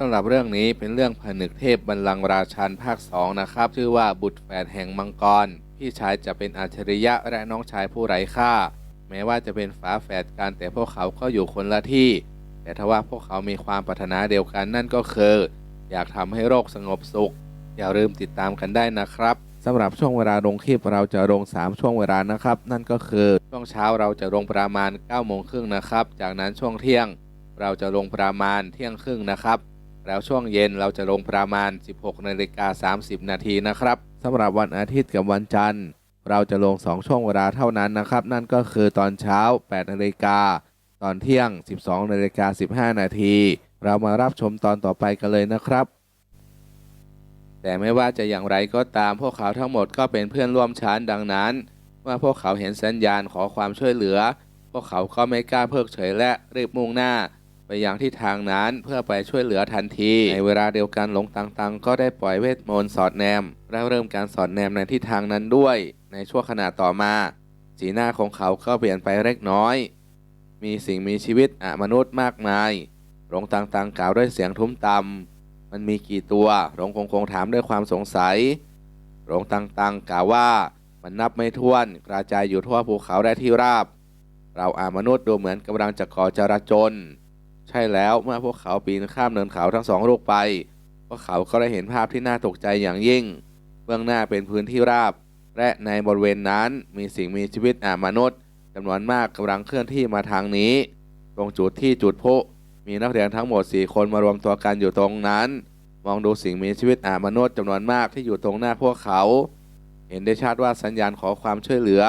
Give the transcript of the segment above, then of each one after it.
สำหรับเรื่องนี้เป็นเรื่องผนึกเทพบัลลังราชันภาค 2 นะครับ ชื่อว่าบุตรแฝดแห่งมังกร พี่ชายจะเป็นอัจฉริยะและน้องชายผู้ไร้ค่า แม้ว่าจะเป็นฝาแฝดกันแต่พวกเขาก็อยู่คนละที่ แต่ทว่าพวกเขามีความปรารถนาเดียวกันนั่นก็คือ อยากทำให้โลกสงบสุข อย่าลืมติดตามกันได้นะครับสำหรับช่วงเวลาลงคลิปเราจะลง 3 ช่วงเวลานะครับ นั่นก็คือช่วงเช้าเราจะลงประมาณ9โมงครึ่งนะครับ จากนั้นช่วงเที่ยง เราจะลงประมาณเที่ยงครึ่งนะครับ แล้วช่วงเย็นเราจะลงประมาณ 16นาฬิกา30 นาทีนะครับสำหรับวันอาทิตย์กับวันจันทร์ เราจะลง 2 ช่วงเวลาเท่านั้นนะครับ นั่นก็คือตอนเช้า8นาฬิกาตอนเที่ยง 12นาฬิกา15 นาที เรามารับชมตอนต่อไปกันเลยนะครับ แต่ไม่ว่าจะอย่างไรก็ตามพวกเขาทั้งหมดก็เป็นเพื่อนร่วมชั้นดังนั้น เมื่อพวกเขาเห็นสัญญาณขอความช่วยเหลือ พวกเขาก็ไม่กล้าเพิกเฉยและรีบมุ่งหน้า ไปยังที่ทางนั้นเพื่อไปช่วยเหลือทันที ในเวลาเดียวกันหลงตังๆ ก็ได้ปล่อยเวทมนต์สอดแนม และเริ่มการสอดแนมในที่ทางนั้นด้วย ในช่วงขณะต่อมา สีหน้าของเขาก็เปลี่ยนไปเล็กน้อย มีสิ่งมีชีวิตอะมนุษย์มากมายหลงตังๆกล่าวด้วยเสียงทุ้มต่ำมันมีกี่ตัวหลงคงคงถามด้วยความสงสัยหลงตังตังกล่าวว่ามันนับไม่ถ้วนกระจายอยู่ทั่วภูเขาและที่ราบ เราอามนุษย์ดูเหมือนกำลังจะก่อจราจน ช่แล้วเมื่อพวกเขาปีนข้ามเนินเขาทั้งสองลูกไป พวกเขาก็ได้เห็นภาพที่น่าตกใจอย่างยิ่ง เบื้องหน้าเป็นพื้นที่ราบ และในบริเวณนั้นมีสิ่งมีชีวิตอามนุษย์จำนวนมากกำลังเคลื่อนที่มาทางนี้ ตรงจุดที่จุดพุมีนักเรียนทั้งหมด 4 คนมารวมตัวกันอยู่ตรงนั้น มองดูสิ่งมีชีวิตอามนุษย์จำนวนมากที่อยู่ตรงหน้าพวกเขา เห็นได้ชัดว่าสัญญาณขอความช่วยเหลือ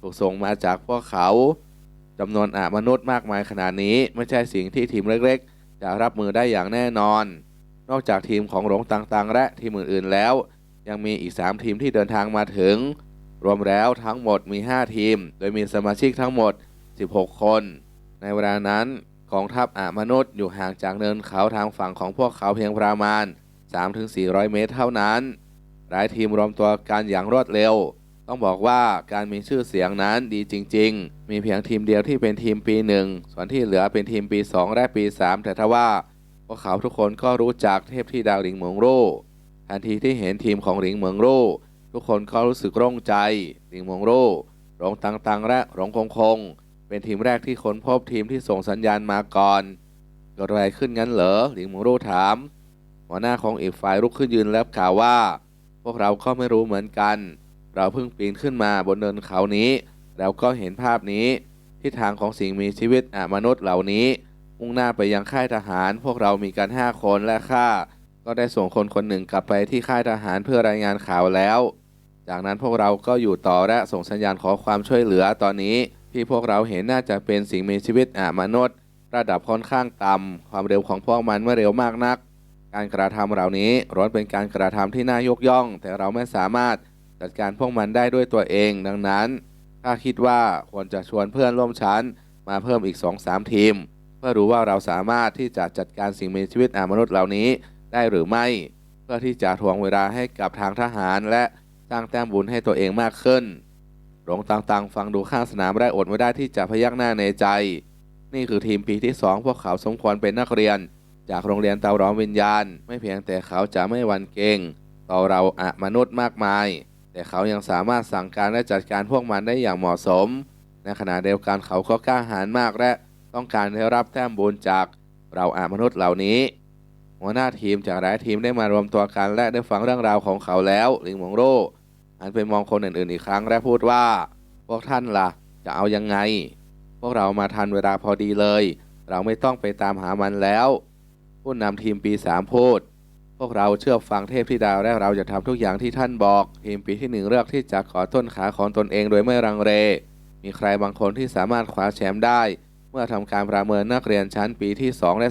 ถูกส่งมาจากพวกเขา จำนวนอามนุษย์มากมายขนาดนี้ไม่ใช่สิ่งที่ทีมเล็กๆ จะรับมือได้อย่างแน่นอน นอกจากทีมของหลงต่างๆ และทีมอื่นๆแล้ว ยังมีอีก 3 ทีมที่เดินทางมาถึง รวมแล้วทั้งหมดมี 5 ทีม โดยมีสมาชิกทั้งหมด 16 คน ในเวลานั้นกองทัพอามนุษย์อยู่ห่างจากเนินเขาทางฝั่งของพวกเขาเพียงประมาณ 3-400 เมตรเท่านั้น หลายทีมรวมตัวกันอย่างรวดเร็ว ต้องบอกว่าการมีชื่อเสียงนั้นดีจริง ๆ มีเพียงทีมเดียวที่เป็นทีมปีหนึ่งส่วนที่เหลือเป็นทีมปี 2 และปี 3 แต่ทว่า พวกเขาทุกคนก็รู้จักเทพที่ดาวหลิงเหมืองโร่ทันทีที่เห็นทีมของหลิงเหมืองโร่ทุกคนก็รู้สึกร่งใจหลิงเหมืองโร่หลงตังตังและหลงคงคง เป็นทีมแรกที่ค้นพบทีมที่ส่งสัญญาณมาก่อนเกิดอะไรขึ้นงั้นเหรอหลิงเหมืองโร่ถาม หัวหน้าของอีกฝ่ายลุกขึ้นยืนแล้วกล่าวว่า พวกเราก็ไม่รู้เหมือนกัน เราเพิ่งปีนขึ้นมาบนเนินเขานี้แล้วก็เห็นภาพนี้ทิศทางของสิ่งมีชีวิตอมนุษย์เหล่านี้ มุ่งหน้าไปยังค่ายทหาร พวกเรามีกันห้าคนและข้าก็ได้ส่งคนคนหนึ่งกลับไปที่ค่ายทหารเพื่อรายงานข่าวแล้ว จากนั้นพวกเราก็อยู่ต่อและส่งสัญญาณขอความช่วยเหลือตอนนี้ ที่พวกเราเห็นน่าจะเป็นสิ่งมีชีวิตอมนุษย์ ระดับค่อนข้างต่ำความเร็วของพวกมันไม่เร็วมากนัก การกระทำเหล่านี้ล้วนเป็นการกระทำที่น่ายกย่อง แต่เราไม่สามารถ จัดการพวกมันได้ด้วยตัวเอง ดังนั้นข้าคิดว่าควรจะชวนเพื่อนร่วมชั้น มาเพิ่มอีก 2-3 ทีม เพื่อรู้ว่าเราสามารถที่จะจัดการสิ่งมีชีวิตอามนุษย์เหล่านี้ได้หรือไม่ เพื่อที่จะทวงเวลาให้กับทางทหาร และสร้างแต้มบุญให้ตัวเองมากขึ้นหลงตังๆ ฟังดูข้างสนามได้อดไม่ได้ที่จะพยักหน้าในใจ นี่คือทีมปีที่สองพวกเขาสมควรเป็นนักเรียน จากโรงเรียนเตาร้อมวิญญาณ ไม่เพียงแต่เขาจะไม่วันเก่งต่อเราอะมนุษย์มากมาย แต่เขายังสามารถสั่งการและจัดการพวกมันได้อย่างเหมาะสม ในขณะเดียวกันเขาก็กล้าหาญมากและต้องการได้รับแต้มบุญจากเราอะมนุษย์เหล่านี้ หัวหน้าทีมจากหลายทีมได้มารวมตัวกันและได้ฟังเรื่องราวของเขาแล้วลิงมองโร่หันไปมองคนอื่นๆอีกครั้งและพูดว่า พวกท่านล่ะ จะเอายังไง พวกเรามาทันเวลาพอดีเลย เราไม่ต้องไปตามหามันแล้ว ผู้นำทีมปีสามพูด วกเราเชื่อฟังเทพธิดาและเราจะทำทุกอย่างที่ท่านบอกทีมปีที่หนึ่งเลือกที่จะขอต้นขาของตนเองโดยไม่รังเลมีใครบางคนที่สามารถคว้าแชมป์ได้ เมื่อทำการประเมินนักเรียนชั้นปีที่ 2 และ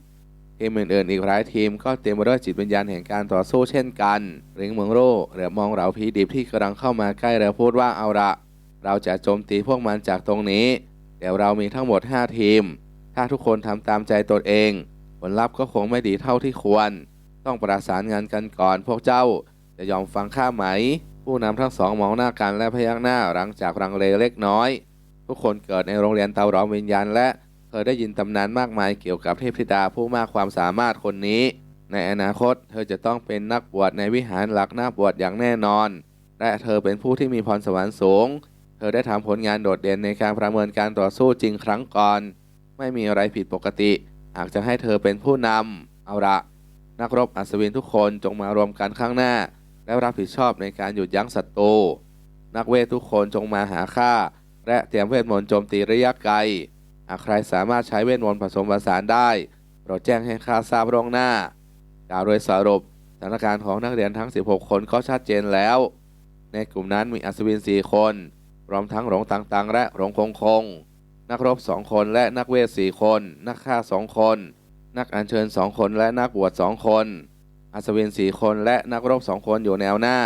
3 ทีมอื่นๆอีกหลายทีมก็เต็มไปด้วยจิตวิญญาณแห่งการต่อสู้เช่นกันริงเมืองโร่เหลือมองเหล่าผีดิบที่กำลังเข้ามาใกล้แล้วพูดว่าเอาละเราจะโจมตีพวกมันจากตรงนี้ เดี๋ยวเรามีทั้งหมด 5 ทีม ถ้าทุกคนทำตามใจตนเอง ผลลัพธ์ก็คงไม่ดีเท่าที่ควร ต้องประสานงานกันก่อน พวกเจ้าจะยอมฟังข้าไหม ผู้นำทั้งสองมองหน้ากันและพยักหน้าหลังจากรังเลเล็กน้อย ทุกคนเกิดในโรงเรียนเตาหลอมวิญญาณและเคยได้ยินตำนานมากมายเกี่ยวกับเทพธิดาผู้มากความสามารถคนนี้ ในอนาคตเธอจะต้องเป็นนักบวชในวิหารหลักหนักบวชอย่างแน่นอน และเธอเป็นผู้ที่มีพรสวรรค์สูง เธอได้ทำผลงานโดดเด่นในการประเมินการต่อสู้จริงครั้งก่อน ไม่มีอะไรผิดปกติหากจะให้เธอเป็นผู้นำเอาละ นักรบอัศวินทุกคนจงมารวมกันข้างหน้า และรับผิดชอบในการหยุดยั้งศัตรูนักเวททุกคนจงมาหาข้าและเตรียมเวทมนต์โจมตีระยะไกลหากใครสามารถใช้เวทมนต์ผสมผสานได้โปรดแจ้งให้ข้าทราบล่วงหน้า กล่าวโดยสรุปสถานการณ์ของนักเรียนทั้ง 16 คนก็ชัดเจนแล้ว ในกลุ่มนั้นมีอัศวิน 4 คนพร้อมทั้งหลงตังๆ และหลงคงคง นักรบ 2 คนและนักเวท 4 คน นักฆ่า 2 คน นักอัญเชิญ2คนและนักบวช2คน อัศวิน4คนและนักรบ2คนอยู่แนวหน้า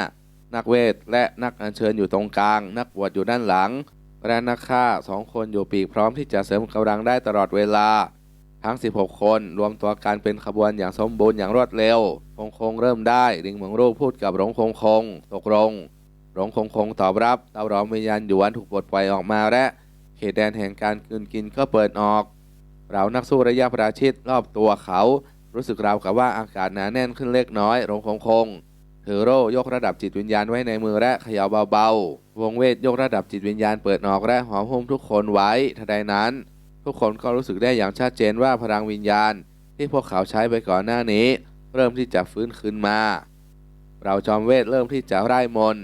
นักเวทและนักอัญเชิญอยู่ตรงกลาง นักบวชอยู่ด้านหลัง และนักฆ่า2คนอยู่ปีกพร้อมที่จะเสริมกำลังได้ตลอดเวลา ทั้ง 16 คนรวมตัวกันเป็นขบวนอย่างสมบูรณ์อย่างรวดเร็ว คงคงเริ่มได้ลิงเหมืองรูปพูดกับหลงคงคง ตกลงหลงคงคงตอบรับเตาหลอมวิญญาณหยวนถูกปลดปล่อยออกมาและเขตแดนแห่งการกืนกินก็เปิดออก เรานักสู้ระยะประชิดรอบตัวเขา รู้สึกราวกับว่าอากาศหนาแน่นขึ้นเล็กน้อยหลงคงคงถือโร่ยกระดับจิตวิญญาณไว้ในมือและเขย่าเบาๆ วงเวทยกระดับจิตวิญญาณเปิดออกและหอมหุ้มทุกคนไว้ทันใดนั้น ทุกคนก็รู้สึกได้อย่างชัดเจนว่าพลังวิญญาณ ที่พวกเขาใช้ไปก่อนหน้านี้ เริ่มที่จะฟื้นคืนมา เราจอมเวทเริ่มที่จะไร้มน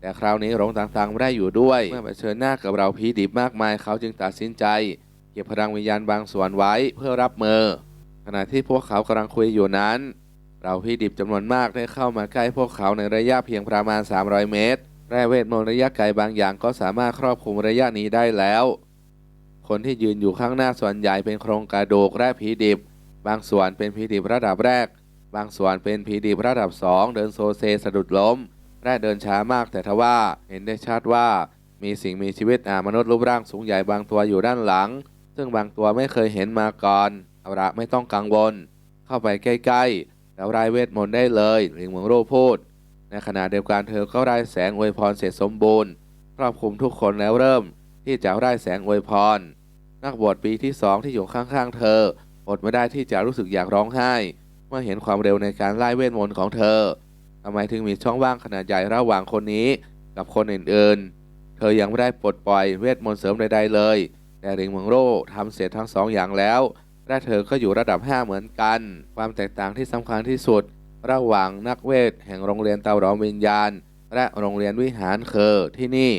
แต่คราวนี้หลงต่างๆไม่ได้อยู่ด้วย เมื่อเผชิญหน้ากับเราผีดิบมากมายเขาจึงตัดสินใจ เก็บพลังวิญญาณบางส่วนไว้เพื่อรับมือ ขณะที่พวกเขากำลังคุยอยู่นั้น เราพี่ดิบจำนวนมากได้เข้ามาใกล้พวกเขาในระยะเพียงประมาณ 300 เมตร แร่เวทมนต์ระยะไกลบางอย่างก็สามารถครอบคลุมระยะนี้ได้แล้ว คนที่ยืนอยู่ข้างหน้าส่วนใหญ่เป็นโครงกระดูกและผีดิบ บางส่วนเป็นผีดิบระดับแรก บางส่วนเป็นผีดิบระดับสองเดินโซเซสะดุดล้มและเดินช้ามากแต่ทว่าเห็นได้ชัดว่ามีสิ่งมีชีวิตอามนุษย์รูปร่างสูงใหญ่บางตัวอยู่ด้านหลัง ซึ่งบางตัวไม่เคยเห็นมาก่อนเอาละไม่ต้องกังวล เข้าไปใกล้ๆ แล้วรายเวทมนต์ได้เลยหลิงเมืองโรพูด ในขณะเดียวกันเธอก็รายแสงอวยพรเสร็จสมบูรณ์ครอบคลุมทุกคนแล้วเริ่ม ที่จะรายแสงอวยพร นักบวชปีที่สองที่อยู่ข้างๆ เธออดไม่ได้ที่จะรู้สึกอยากร้องไห้ เมื่อเห็นความเร็วในการไล่เวทมนต์ของเธอทำไมถึงมีช่องว่างขนาดใหญ่ระหว่างคนนี้ กับคนอื่นๆ เธอยังไม่ได้ปลดปล่อยเวทมนต์เสริมใดๆเลย แต่ริงเมืองโร่ทำเสร็จทั้งสองอย่างแล้ว และเธอก็อยู่ระดับ 5 เหมือนกัน ความแตกต่างที่สำคัญที่สุด ระหว่างนักเวท แห่งโรงเรียนเตาหลอมวิญญาณ และโรงเรียนวิหารเคอที่นี่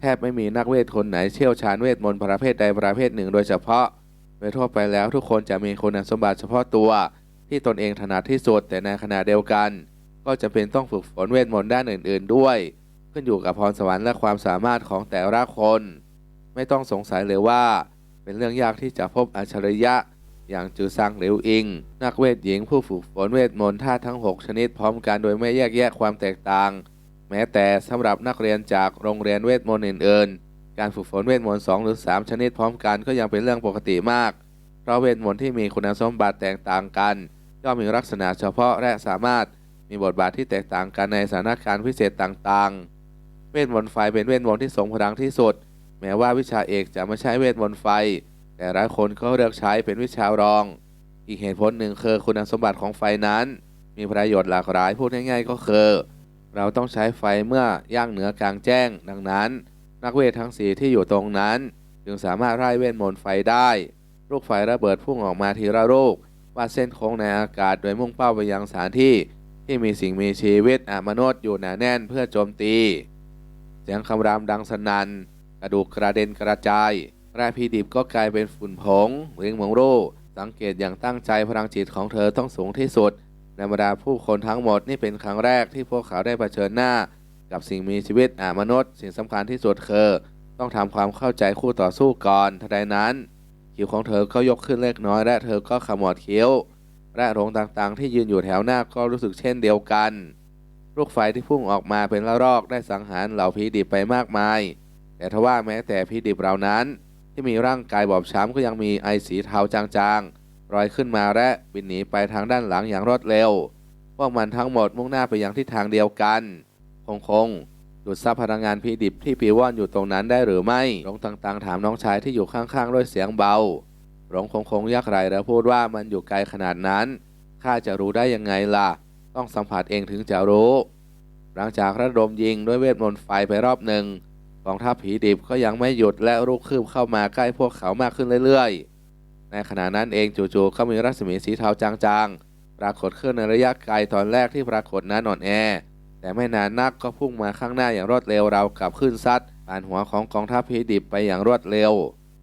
แทบไม่มีนักเวทคนไหนเชี่ยวชาญเวทมนต์ประเภทใดประเภทหนึ่งโดยเฉพาะโดยทั่วไปแล้วทุกคนจะมีคุณสมบัติเฉพาะตัว ที่ตนเองถนัดที่สุดแต่ในขณะเดียวกัน ก็จะเป็นต้องฝึกฝนเวทมนต์ด้านอื่น ๆ ด้วย ขึ้นอยู่กับพรสวรรค์และความสามารถของแต่ละคน ไม่ต้องสงสัยเลยว่า เป็นเรื่องยากที่จะพบอัจฉริยะ อย่างจือซังหลวอิง นักเวทหญิงผู้ฝึกฝนเวทมนต์ท่าทั้ง 6 ชนิดพร้อมกันโดยไม่แยกแยะความแตกต่าง แม้แต่สำหรับนักเรียนจากโรงเรียนเวทมนต์อื่นๆ การฝึกฝนเวทมนต์สองหรือ 3 ชนิดพร้อมกันก็ยังเป็นเรื่องปกติมาก เพราะเวทมนต์ที่มีคุณสมบัติแตกต่างกันย่อมมีลักษณะเฉพาะและสามารถมีบทบาทที่แตกต่างกันในสถานการณ์พิเศษต่างๆ เวทมนต์ไฟเป็นเวทมนต์ที่ทรงพลังที่สุด แม้ว่าวิชาเอกจะไม่ใช้เวทมนต์ไฟ แต่หลายคนก็เลือกใช้เป็นวิชารอง อีกเหตุผลหนึ่งคือคุณสมบัติของไฟนั้น มีประโยชน์หลากหลายพูดง่ายๆก็คือ เราต้องใช้ไฟเมื่อย่างเหนือกลางแจ้ง ดังนั้น นักเวททั้งสีที่อยู่ตรงนั้น จึงสามารถไล่เวทมนต์ไฟได้ ลูกไฟระเบิดพุ่งออกมาทีละลูกวาดเส้นโค้งในอากาศโดยมุ่งเป้าไปยังสถานที่ ที่มีสิ่งมีชีวิตอมนุษย์อยู่หนาแน่นเพื่อโจมตี เสียงคำรามดังสนัน่น กระดูกกระเด็นกระจายแร่พีดิบก็กลายเป็นฝุ่นผงเริงเมองโรสังเกตอย่างตั้งใจพลังจิตของเธอต้องสูงที่สุด ในบรรดาผู้คนทั้งหมดนี่เป็นครั้งแรกที่พวกเขาได้เผชิญหน้า กับสิ่งมีชีวิตอามนุษย์ สิ่งสำคัญที่สุดคือ ต้องทำความเข้าใจคู่ต่อสู้ก่อนทันใดนั้นคิ้วของเธอก็ยกขึ้นเล็กน้อย และเธอก็ขมวดคิ้วและโรงต่างๆ ที่ยืนอยู่แถวหน้าก็รู้สึกเช่นเดียวกัน ลูกไฟที่พุ่งออกมาเป็นละรอกได้สังหารเหล่าผีดิบไปมากมาย แต่ทว่าแม้แต่ผีดิบเหล่านั้น ที่มีร่างกายบอบช้ำก็ยังมีไอสีเทาจางๆลอยขึ้นมาและบินหนีไปทางด้านหลังอย่างรวดเร็ว พวกมันทั้งหมดมุ่งหน้าไปยังทิศทางเดียวกันคงคงดูดซับพลังงานผีดิบที่ปีว่อนอยู่ตรงนั้นได้หรือไม่หลงต่างๆ ถามน้องชายที่อยู่ข้างๆ ด้วยเสียงเบาหลงคงคงยักไหรแล้วพูดว่ามันอยู่ไกลขนาดนั้น ข้าจะรู้ได้ยังไงล่ะ ต้องสัมผัสเองถึงจะรู้ หลังจากระดมยิงด้วยเวทมนต์ไฟไปรอบหนึ่ง กองทัพผีดิบก็ยังไม่หยุดและรุกคืบเข้ามาใกล้พวกเขามากขึ้นเรื่อยๆ ในขณะนั้นเองจู่ๆก็มีรัศมีสีเทาจางๆ ปรากฏขึ้นในระยะไกลตอนแรกที่ปรากฏนั้นอ่อนแอ แต่ไม่นานนักก็พุ่งมาข้างหน้าอย่างรวดเร็วรากับขึ้นซัดผ่านหัวของกองทัพผีดิบไปอย่างรวดเร็ว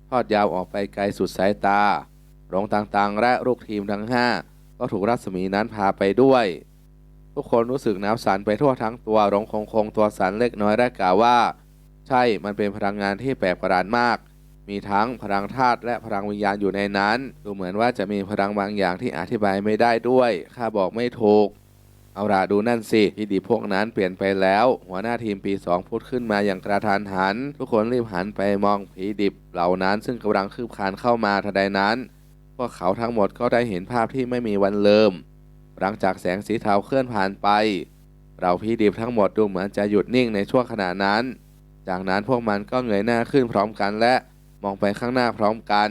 ทอดยาวออกไปไกลสุดสายตาโรงต่างๆ และลูกทีมทั้งห้าก็ถูกรัศมีนั้นพาไปด้วยทุกคนรู้สึกหนาวสั่นไปทั่วทั้งตัวหลงคงคงตัวสั่นเล็กน้อยและกล่าวว่า ใช่ มันเป็นพลังงานที่แปลกประหลาดมาก มีทั้งพลังธาตุและพลังวิญญาณอยู่ในนั้น ดูเหมือนว่าจะมีพลังบางอย่างที่อธิบายไม่ได้ด้วย ข้าบอกไม่ถูก เอาล่ะดูนั่นสิพี่ดีพวกนั้นเปลี่ยนไปแล้ว หัวหน้าทีมปีสองพูดขึ้นมาอย่างกระทานหัน ทุกคนรีบหันไปมองผีดิบเหล่านั้น ซึ่งกำลังคืบคลานเข้ามาทันใดนั้น พวกเขาทั้งหมดก็ได้เห็นภาพที่ไม่มีวันเลืมหลังจากแสงสีเทาเคลื่อนผ่านไป เราผีดิบทั้งหมดดูเหมือนจะหยุดนิ่งในช่วงขณะนั้น จากนั้นพวกมันก็เงยหน้าขึ้นพร้อมกันและมองไปข้างหน้าพร้อมกัน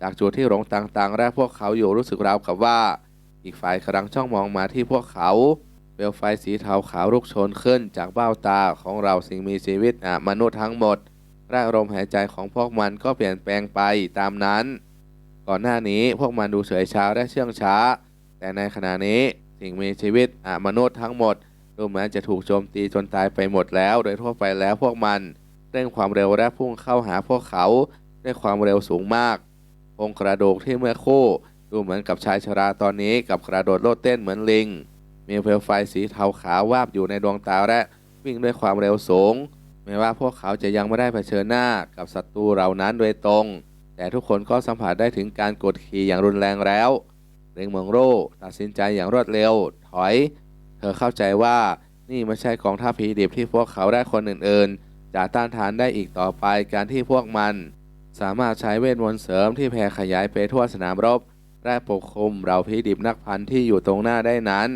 จากจุดที่หลงต่างๆ และพวกเขาอยู่รู้สึกราวกับว่า อีกฝ่ายกำลังจ้องมองมาที่พวกเขาเปลวไฟสีเทาขาวลุกโชนขึ้นจากเบ้าตาของเราสิ่งมีชีวิตอะมนุษย์ทั้งหมดและลมหายใจของพวกมันก็เปลี่ยนแปลงไปตามนั้น ก่อนหน้านี้พวกมันดูเฉยชาและเชื่องช้า แต่ในขณะนี้สิ่งมีชีวิตอะมนุษย์ทั้งหมด ดูเหมือนจะถูกโจมตีจนตายไปหมดแล้ว โดยทั่วไปแล้วพวกมันเร่งความเร็วและพุ่งเข้าหาพวกเขาด้วยความเร็วสูงมากองกระโดูกที่เมื่อคู่ ดูเหมือนกับชายชราตอนนี้กับกระโดดโลดเต้นเหมือนลิง มีเปลวไฟสีเทาขาววาบอยู่ในดวงตาและวิ่งด้วยความเร็วสูงแม้ว่าพวกเขาจะยังไม่ได้เผชิญหน้ากับศัตรูเหล่านั้นโดยตรง แต่ทุกคนก็สัมผัสได้ถึงการกดขี่อย่างรุนแรงแล้วเริงเมืองโร่ตัดสินใจอย่างรวดเร็ว ถอย เธอเข้าใจว่านี่ไม่ใช่กองทัพผีดิบที่พวกเขาได้คนอื่นๆจะต้านทานได้อีกต่อไปการที่พวกมัน สามารถใช้เวทมนต์เสริมที่แผ่ขยายไปทั่วสนามรบและปกคลุมเราผีดิบนักพันที่อยู่ตรงหน้าได้นั้น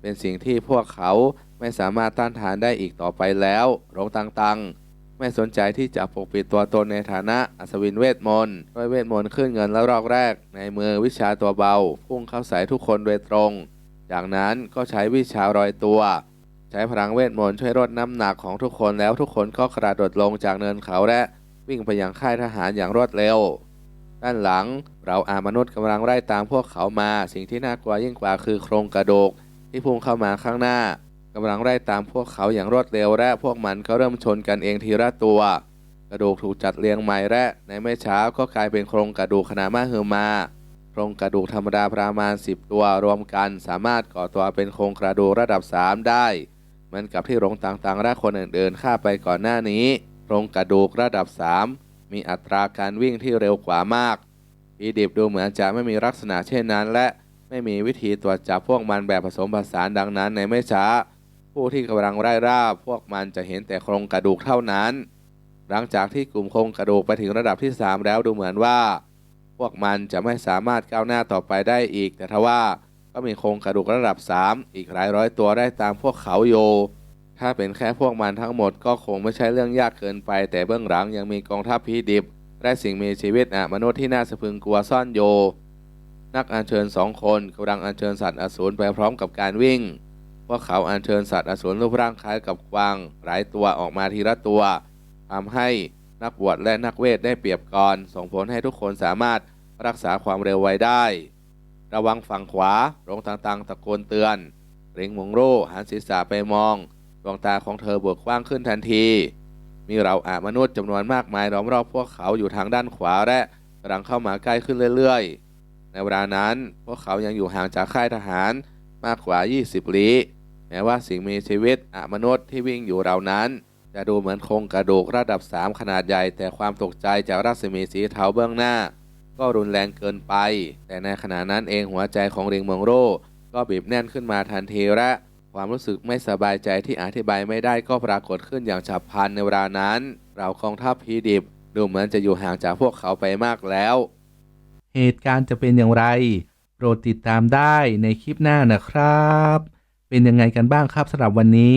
เป็นสิ่งที่พวกเขาไม่สามารถต้านทานได้อีกต่อไปแล้วโรงตังๆ ไม่สนใจที่จะปกปิดตัวตนในฐานะอัศวินเวทมนต์ด้วยเวทมนต์ขึ้นเงินแล้วรอกแรก ในมือวิชาตัวเบา พุ่งเข้าใส่ทุกคนโดยตรง จากนั้นก็ใช้วิชารอยตัว ใช้พลังเวทมนต์ช่วยลดน้ำหนักของทุกคนแล้วทุกคนก็กระโดดลงจากเนินเขาและวิ่งไปยังค่ายทหารอย่างรวดเร็ว ด้านหลังเราอามนุษย์กำลังไล่ตามพวกเขามา สิ่งที่น่ากลัวยิ่งกว่าคือโครงกระดูกที่พุ่งเข้ามาข้างหน้ากำลังไล่ตามพวกเขาอย่างรวดเร็วและพวกมันก็เริ่มชนกันเองทีละตัว กระดูกถูกจัดเรียงใหม่และในไม่ช้าก็กลายเป็นโครงกระดูกขนาดมหึมา โครงกระดูกธรรมดาประมาณ 10 ตัวรวมกันสามารถก่อตัวเป็นโครงกระดูกระดับ 3 ได้ เหมือนกับที่โรงต่างๆและคนอื่นๆฆ่าไปก่อนหน้านี้ โครงกระดูกระดับ 3 มีอัตราการวิ่งที่เร็วกว่ามาก อีดิบดูเหมือนจะไม่มีลักษณะเช่นนั้น และไม่มีวิธีตรวจจับพวกมันแบบผสมผสานดังนั้นในไม่ช้า ผู้ที่กำลังไล่ล่าพวกมันจะเห็นแต่โครงกระดูกเท่านั้น หลังจากที่กลุ่มโครงกระดูกไปถึงระดับที่ 3 แล้วดูเหมือนว่า พวกมันจะไม่สามารถก้าวหน้าต่อไปได้อีก แต่ทว่าก็มีโครงกระดูกระดับ 3 อีกหลายร้อยตัวได้ตามพวกเขาโย ถ้าเป็นแค่พวกมันทั้งหมดก็คงไม่ใช่เรื่องยากเกินไป แต่เบื้องหลังยังมีกองทัพพีดิบ และสิ่งมีชีวิตอะมนุษย์ที่น่าสะพึงกลัวซ่อนโย นักอัญเชิญสองคนกำลังอัญเชิญสัตว์อสูรไปพร้อมกับการวิ่ง พวกเขาอัญเชิญสัตว์อสูรรูปร่างคล้ายกับกวาง หลายตัวออกมาทีละตัวทำให้ นักบวชและนักเวทได้เปรียบก่อน ส่งผลให้ทุกคนสามารถรักษาความเร็วไว้ได้ ระวังฝั่งขวาโรงต่างๆ ตะโกนเตือนเริงมงโร่หันศีรษะไปมอง ดวงตาของเธอเบิกกว้างขึ้นทันที มีเราอามนุษย์จำนวนมากมายล้อมรอบพวกเขาอยู่ทางด้านขวาและกำลังเข้ามาใกล้ขึ้นเรื่อยๆ ในเวลานั้นพวกเขายังอยู่ห่างจากค่ายทหารมากกว่า 20 ลี้แม้ว่าสิ่งมีชีวิตอามนุษย์ที่วิ่งอยู่เหล่านั้น จะดูเหมือนโครงกระดูกระดับ 3 ขนาดใหญ่ แต่ความตกใจจากรัศมีสีเทาเบื้องหน้า ก็รุนแรงเกินไป แต่ในขณะนั้นเองหัวใจของริงเมืองโรก็บีบแน่นขึ้นมาทันทีและความรู้สึกไม่สบายใจที่อธิบายไม่ได้ก็ปรากฏขึ้นอย่างฉับพลันในเวลานั้น เรากองทัพพีดิบ ดูเหมือนจะอยู่ห่างจากพวกเขาไปมากแล้ว เหตุการณ์จะเป็นอย่างไร โปรดติดตามได้ในคลิปหน้านะครับ เป็นยังไงกันบ้างครับสำหรับวันนี้